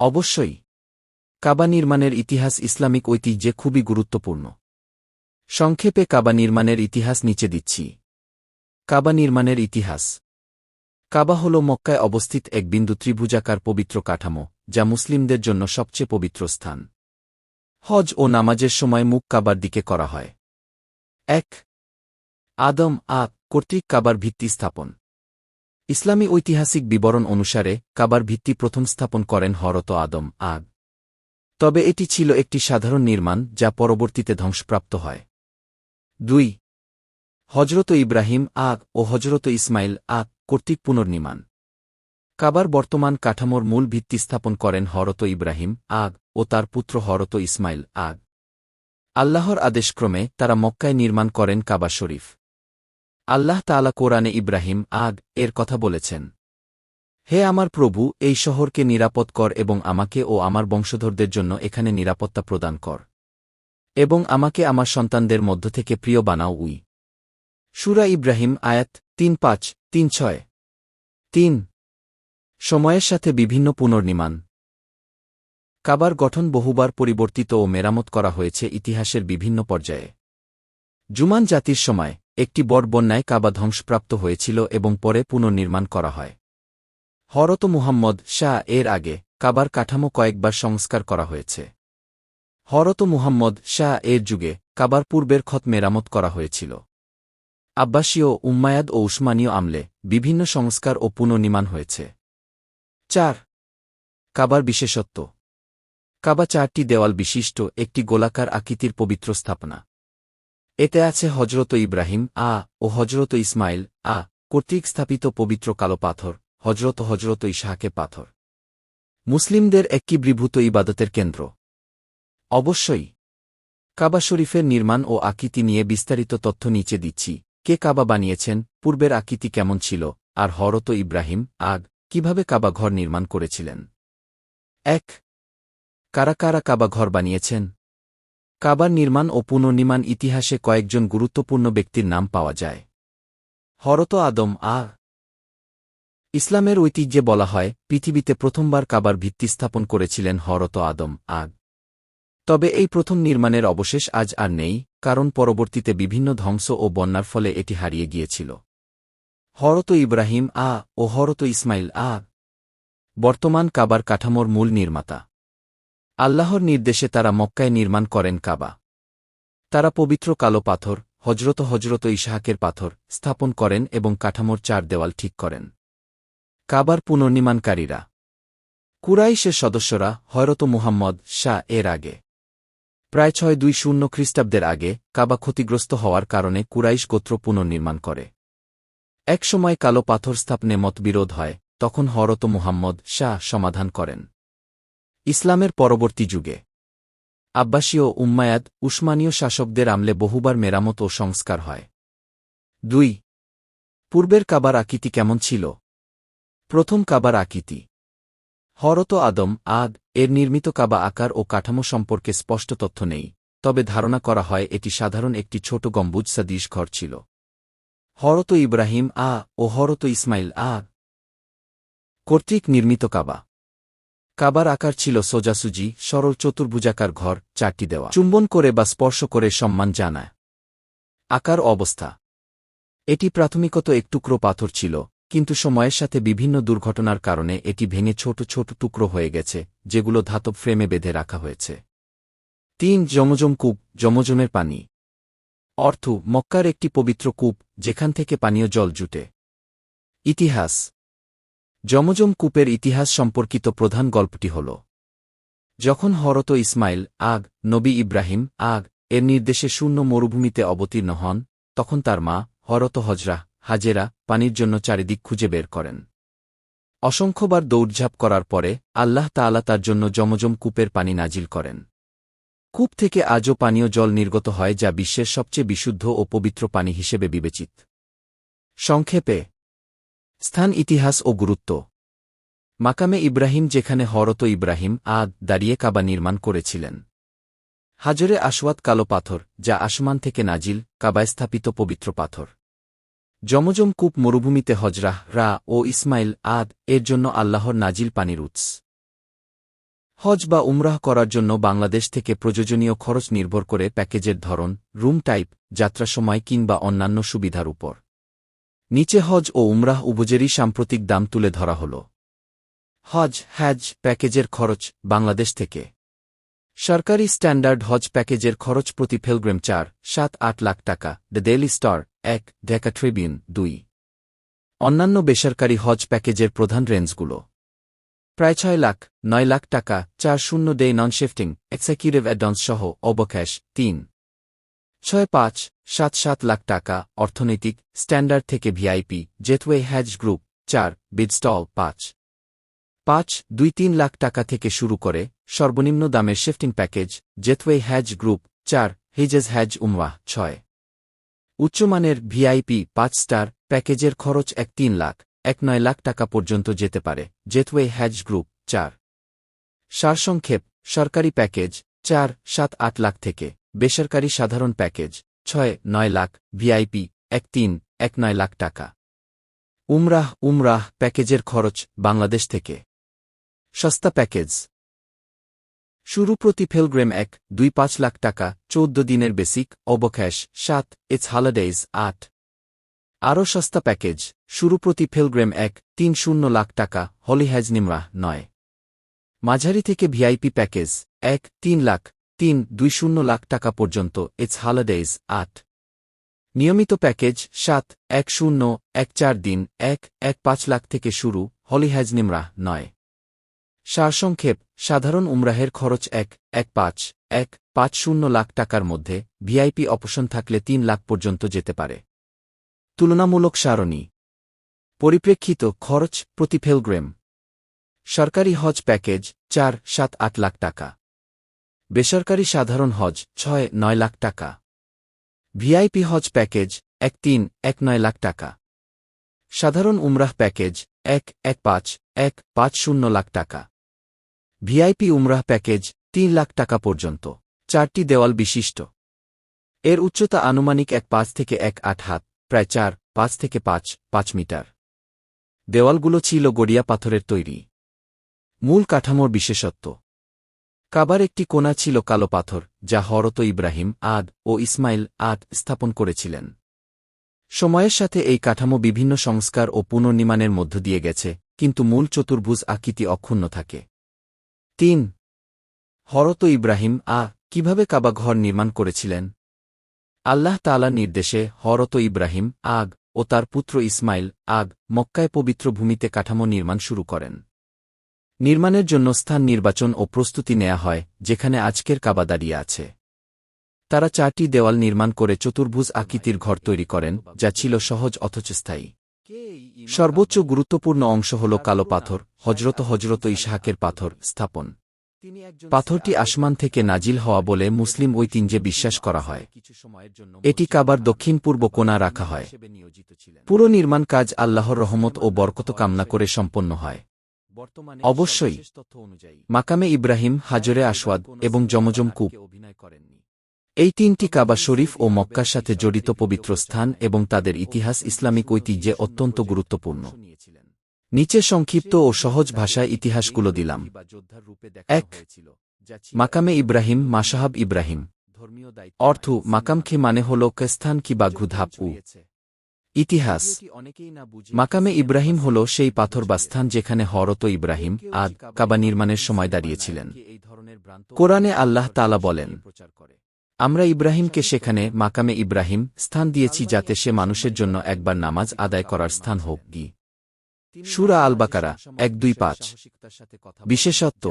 অবশ্যই। কাবা নির্মাণের ইতিহাস ইসলামিক ঐতিহ্যে খুবই গুরুত্বপূর্ণ। সংক্ষেপে কাবা নির্মাণের ইতিহাস নিচে দিচ্ছি। কাবা নির্মাণের ইতিহাস। কাবা হল মক্কায় অবস্থিত এক বিন্দু ত্রিভুজাকার পবিত্র কাঠামো, যা মুসলিমদের জন্য সবচেয়ে পবিত্র স্থান। হজ ও নামাজের সময় মুখ কাবার দিকে করা হয়। এক, আদম আ কর্তৃক কাবার ভিত্তি স্থাপন। ইসলামী ঐতিহাসিক বিবরণ অনুসারে, কাবার ভিত্তি প্রথম স্থাপন করেন হরত আদম আগ তবে এটি ছিল একটি সাধারণ নির্মাণ, যা পরবর্তীতে ধ্বংসপ্রাপ্ত হয়। দুই হজরত ইব্রাহিম আগ ও হজরত ইসমাইল আগ কর্তৃক পুনর্নির্মাণ। কাবার বর্তমান কাঠামোর মূল ভিত্তি স্থাপন করেন হরত ইব্রাহিম আগ ও তার পুত্র হরত ইসমাইল আগ আল্লাহর আদেশক্রমে তারা মক্কায় নির্মাণ করেন কাবা শরীফ। আল্লাহ তালা কোরআনে ইব্রাহিম আগ এর কথা বলেছেন। হে আমার প্রভু, এই শহরকে নিরাপদ কর এবং আমাকে ও আমার বংশধরদের জন্য এখানে নিরাপত্তা প্রদান কর। এবং আমাকে আমার সন্তানদের মধ্য থেকে প্রিয় বানাও উই। সুরা ইব্রাহিম আয়াত তিন পাঁচ, তিন ছয়। তিন। সময়ের সাথে বিভিন্ন পুনর্নির্মাণ। কাবার গঠন বহুবার পরিবর্তিত ও মেরামত করা হয়েছে ইতিহাসের বিভিন্ন পর্যায়ে। জুমান জাতির সময় একটি বড় বন্যায় কাবা ধ্বংসপ্রাপ্ত হয়েছিল এবং পরে পুনর্নির্মাণ করা হয়। হরত মুহাম্মদ শাহ এর আগে কাবার কাঠামো কয়েকবার সংস্কার করা হয়েছে। হরত মুহাম্মদ শাহ এর যুগে কাবার পূর্বের ক্ষত মেরামত করা হয়েছিল। আব্বাসীয় উম্মায়াদ ও উসমানীয় আমলে বিভিন্ন সংস্কার ও পুনর্নির্মাণ হয়েছে। চার, কাবার বিশেষত্ব। কাবা চারটি দেওয়াল বিশিষ্ট, একটি গোলাকার আকৃতির পবিত্র স্থাপনা। এতে আছে হজরত ইব্রাহিম, আ, ও হজরত ইসমাইল আ, কর্তৃক স্থাপিত পবিত্র কালো পাথর হজরত হজরত ইশাহাকে পাথর। মুসলিমদের একীভূত ইবাদতের কেন্দ্র। অবশ্যই, কাবা শরীফের নির্মাণ ও আকৃতি নিয়ে বিস্তারিত তথ্য নিচে দিচ্ছি, কে কাবা বানিয়েছেন, পূর্বের আকৃতি কেমন ছিল, আর হরত ইব্রাহিম, আগ, কীভাবে কাবা ঘর নির্মাণ করেছিলেন। এক, কারা কারা কাবা ঘর বানিয়েছেন কাবার নির্মাণ ও পুনর্নির্মাণ ইতিহাসে কয়েকজন গুরুত্বপূর্ণ ব্যক্তির নাম পাওয়া যায়। হরত আদম আ। ইসলামের ঐতিহ্যে বলা হয়, পৃথিবীতে প্রথমবার কাবার ভিত্তি স্থাপন করেছিলেন হরত আদম আগ তবে এই প্রথম নির্মাণের অবশেষ আজ আর নেই, কারণ পরবর্তীতে বিভিন্ন ধ্বংস ও বন্যার ফলে এটি হারিয়ে গিয়েছিল। হরত ইব্রাহিম আ ও হরত ইসমাইল আ। বর্তমান কাবার কাঠামোর মূল নির্মাতা। আল্লাহর নির্দেশে তারা মক্কায় নির্মাণ করেন কাবা। তারা পবিত্র কালো পাথর হজরত হজরত ইশাহাকের পাথর, স্থাপন করেন এবং কাঠামোর চার দেওয়াল ঠিক করেন। কাবার পুনর্নির্মাণকারীরা। কুরাইশের সদস্যরা হয়রত মুহাম্মদ শাহ এর আগে। প্রায় ছয় দুই শূন্য খ্রিস্টাব্দের আগে কাবা ক্ষতিগ্রস্ত হওয়ার কারণে কুরাইশ গোত্র পুনর্নির্মাণ করে। একসময় কালো পাথর স্থাপনে মতবিরোধ হয়, তখন হরত মুহাম্মদ শাহ সমাধান করেন। ইসলামের পরবর্তী যুগে। আব্বাসীয় উম্মায়াদ উসমানীয় শাসকদের আমলে বহুবার মেরামত ও সংস্কার হয়। দুই, পূর্বের কাবার আকৃতি কেমন ছিল? প্রথম কাবার আকৃতি। হরত আদম, আদ, এর নির্মিত কাবা আকার ও কাঠামো সম্পর্কে স্পষ্ট তথ্য নেই, তবে ধারণা করা হয় এটি সাধারণ একটি ছোট গম্বুজ সাদিশ ঘর ছিল। হরত ইব্রাহিম আ ও হরত ইসমাইল আ কর্তৃক নির্মিত কাবা। কাবার আকার ছিল সোজাসুজি সরল চতুর্ভুজাকার ঘর, চারটি দেওয়া। চুম্বন করে বা স্পর্শ করে সম্মান জানায়। আকার অবস্থা। এটি প্রাথমিকত এক টুকরো পাথর ছিল, কিন্তু সময়ের সাথে বিভিন্ন দুর্ঘটনার কারণে এটি ভেঙে ছোট ছোট টুকরো হয়ে গেছে, যেগুলো ধাতব ফ্রেমে বেঁধে রাখা হয়েছে। তিন জমজম কূপ জমজমের পানি। অর্থ, মক্কার একটি পবিত্র কূপ, যেখান থেকে পানীয় জল জুটে। ইতিহাস। জমজম কূপের ইতিহাস সম্পর্কিত প্রধান গল্পটি হল, যখন হরত ইসমাইল, আগ, নবী ইব্রাহিম, আগ, এর নির্দেশে শূন্য মরুভূমিতে অবতীর্ণ হন, তখন তার মা, হরত হজরা, হাজেরা, পানির জন্য চারিদিক খুঁজে বের করেন। অসংখ্যবার দৌড়ঝাঁপ করার পরে আল্লাহ তাআলা তার জন্য জমজম কূপের পানি নাজিল করেন। কূপ থেকে আজও পানীয় জল নির্গত হয় যা বিশ্বের সবচেয়ে বিশুদ্ধ ও পবিত্র পানি হিসেবে বিবেচিত। সংক্ষেপে স্থান ইতিহাস ও গুরুত্ব। মাকামে ইব্রাহিম যেখানে হরত ইব্রাহিম, আদ, দাঁড়িয়ে কাবা নির্মাণ করেছিলেন। হাজরে আসওয়াত কালো পাথর, যা আসমান থেকে নাজিল, কাবায় স্থাপিত পবিত্র পাথর। জমজম কূপ মরুভূমিতে হজরাহ, রা ও ইসমাইল, আদ, এর জন্য আল্লাহর নাজিল পানির উৎস। হজ বা উমরাহ করার জন্য বাংলাদেশ থেকে প্রয়োজনীয় খরচ নির্ভর করে প্যাকেজের ধরন, রুম টাইপ যাত্রা সময় কিংবা অন্যান্য সুবিধার উপর। নিচে হজ ও উমরাহ উভজেরই সাম্প্রতিক দাম তুলে ধরা হল। হজ, হ্যাজ, প্যাকেজের খরচ, বাংলাদেশ থেকে। সরকারি স্ট্যান্ডার্ড হজ প্যাকেজের খরচ প্রতি ফেলগ্রেম চার, সাত, আট লাখ টাকা, দ্য ডেইলি স্টার, এক, ঢাকা ট্রিবিউন, দুই। অন্যান্য বেসরকারি হজ প্যাকেজের প্রধান রেঞ্জগুলো। প্রায় ছয় লাখ, নয় লাখ টাকা, চার শূন্য ডে নন শিফটিং এক্সিকিউটিভ অ্যাডভান্স সহ অবক্যাশ তিন। ছয় পাঁচ, সাত সাত লাখ টাকা, অর্থনৈতিক, স্ট্যান্ডার্ড থেকে ভিআইপি জেথওয়ে হ্যাজ গ্রুপ, চার বিডস্টল পাঁচ। পাঁচ, দুই তিন লাখ টাকা থেকে শুরু করে, সর্বনিম্ন দামের শিফটিং প্যাকেজ জেথওয়ে হ্যাজ গ্রুপ, চার, হিজেজ হ্যাজ উমওয়াহ, ছয়। উচ্চমানের ভিআইপি, পাঁচ স্টার, প্যাকেজের খরচ এক তিন লাখ, এক নয় লাখ টাকা পর্যন্ত যেতে পারে জেথওয়ে হ্যাজ গ্রুপ, চার। সারসংক্ষেপ, সরকারি প্যাকেজ, চার, সাত আট লাখ থেকে। বেসরকারি সাধারণ প্যাকেজ, ছয়, নয় লাখ, ভিআইপি, এক তিন, এক নয় লাখ টাকা। উমরাহ উমরাহ প্যাকেজের খরচ বাংলাদেশ থেকে। সস্তা প্যাকেজ। শুরু প্রতি ফেলগ্রেম এক, দুই, পাঁচ লাখ টাকা, চৌদ্দ দিনের বেসিক অবক্যাশ সাত, ইটস হলিডেজ আট। আরও সস্তা প্যাকেজ, শুরু প্রতি ফেলগ্রেম এক, তিন, শূন্য লাখ টাকা, হলিহ্যাজ নিমরাহ, নয়। মাঝারি থেকে ভিআইপি প্যাকেজ, এক, তিন লাখ তিন দুই শূন্য লাখ টাকা পর্যন্ত ইটস হলিডেজ আট নিয়মিত প্যাকেজ, সাত, এক শূন্য, এক চার দিন, এক এক পাঁচ লাখ থেকে শুরু হলিহ্যাজ নিমরাহ, নয়। সারসংক্ষেপ সাধারণ উমরাহের খরচ এক এক পাঁচ এক, পাঁচ শূন্য লাখ টাকার মধ্যে, ভিআইপি অপশন থাকলে তিন লাখ পর্যন্ত যেতে পারে। তুলনামূলক সারণী। পরিপ্রেক্ষিত খরচ প্রতি ফেলগ্রেম। সরকারি হজ প্যাকেজ, চার, সাত, আট লাখ টাকা। বেসরকারি সাধারণ হজ ছয় নয় লাখ টাকা। ভিআইপি হজ প্যাকেজ এক তিন এক নয় লাখ টাকা। সাধারণ উমরাহ প্যাকেজ এক এক পাঁচ এক পাঁচ শূন্য লাখ টাকা। ভিআইপি উমরাহ প্যাকেজ তিন লাখ টাকা পর্যন্ত। চারটি দেওয়াল বিশিষ্ট। এর উচ্চতা আনুমানিক এক পাঁচ থেকে এক আট হাত, প্রায় চার, পাঁচ থেকে পাঁচ পাঁচ মিটার। দেওয়ালগুলো ছিল গড়িয়া পাথরের তৈরি। মূল কাঠামোর বিশেষত্ব। কাবার একটি কোনা ছিল কালো পাথর, যা হরত ইব্রাহিম, আদ ও ইসমাইল আদ স্থাপন করেছিলেন। সময়ের সাথে এই কাঠামো বিভিন্ন সংস্কার ও পুনর্নির্মাণের মধ্য দিয়ে গেছে, কিন্তু মূল চতুর্ভুজ আকৃতি অক্ষুণ্ণ থাকে। তিন, হরত ইব্রাহিম, আ, কীভাবে কাবা ঘর নির্মাণ করেছিলেন? আল্লাহ তালা নির্দেশে হরত ইব্রাহিম, আগ ও তার পুত্র ইসমাইল, আগ মক্কায় পবিত্র ভূমিতে কাঠামো নির্মাণ শুরু করেন। নির্মাণের জন্য স্থান নির্বাচন ও প্রস্তুতি নেয়া হয়, যেখানে আজকের কাবা দাঁড়িয়ে আছে। তারা চারটি দেওয়াল নির্মাণ করে চতুর্ভুজ আকৃতির ঘর তৈরি করেন, যা ছিল সহজ অথচ স্থায়ী। সর্বোচ্চ গুরুত্বপূর্ণ অংশ হল কালো পাথর হজরত হজরত ইসহাকের পাথর স্থাপন। পাথরটি আসমান থেকে নাজিল হওয়া বলে মুসলিম ঐতিহ্যে বিশ্বাস করা হয়। এটি কাবার দক্ষিণ পূর্ব কোণা রাখা হয়। পুরো নির্মাণ কাজ আল্লাহর রহমত ও বরকত কামনা করে সম্পন্ন হয়। অবশ্যই। মাকামে ইব্রাহিম হাজরে আসওয়াদ এবং জমজম কূপ। এই তিনটি কাবা শরীফ ও মক্কার সাথে জড়িত পবিত্র স্থান এবং তাদের ইতিহাস ইসলামিক ঐতিহ্যে অত্যন্ত গুরুত্বপূর্ণ। নিচে সংক্ষিপ্ত ও সহজ ভাষায় ইতিহাসগুলো দিলাম। এক মাকামে ইব্রাহিম মাসাহাব ইব্রাহিম। অর্থ মাকামখে মানে হল কেস্থান কিবা ঘুধাপ উ ইতিহাস। মাকামে ইব্রাহিম হল সেই পাথর বা স্থান যেখানে হরত ইব্রাহিম আদ কাবা নির্মাণের সময় দাঁড়িয়েছিলেন। কোরআনে আল্লাহ তালা বলেন, আমরা ইব্রাহিমকে সেখানে মাকামে ইব্রাহিম স্থান দিয়েছি যাতে সে মানুষের জন্য একবার নামাজ আদায় করার স্থান হোক। কি সুরা আল বাকারা এক, দুই, পাঁচ। বিশেষত্ব,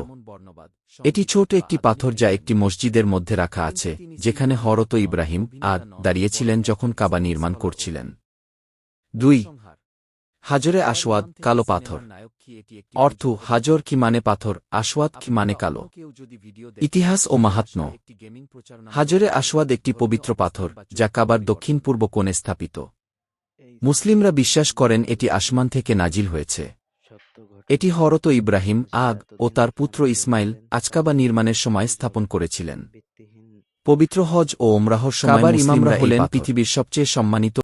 এটি ছোট একটি পাথর যা একটি মসজিদের মধ্যে রাখা আছে, যেখানে হরত ইব্রাহিম আদ দাঁড়িয়েছিলেন যখন কাবা নির্মাণ করছিলেন। দুই। হাজরে আসওয়াদ কালো পাথর। অর্থ হাজর কি মানে পাথর আসওয়াদ কি মানে কালো? ইতিহাস ও মাহাত্ম হাজরে আসওয়াদ একটি পবিত্র পাথর যা কাবার দক্ষিণ পূর্ব কোণে স্থাপিত। মুসলিমরা বিশ্বাস করেন এটি আসমান থেকে নাজিল হয়েছে। এটি হরত ইব্রাহিম আগ ও তার পুত্র ইসমাইল আজকাবা নির্মাণের সময় স্থাপন করেছিলেন। পবিত্র হজ ও ওমরাহর সময় ইমামরা হলেন পৃথিবীর সবচেয়ে সম্মানিত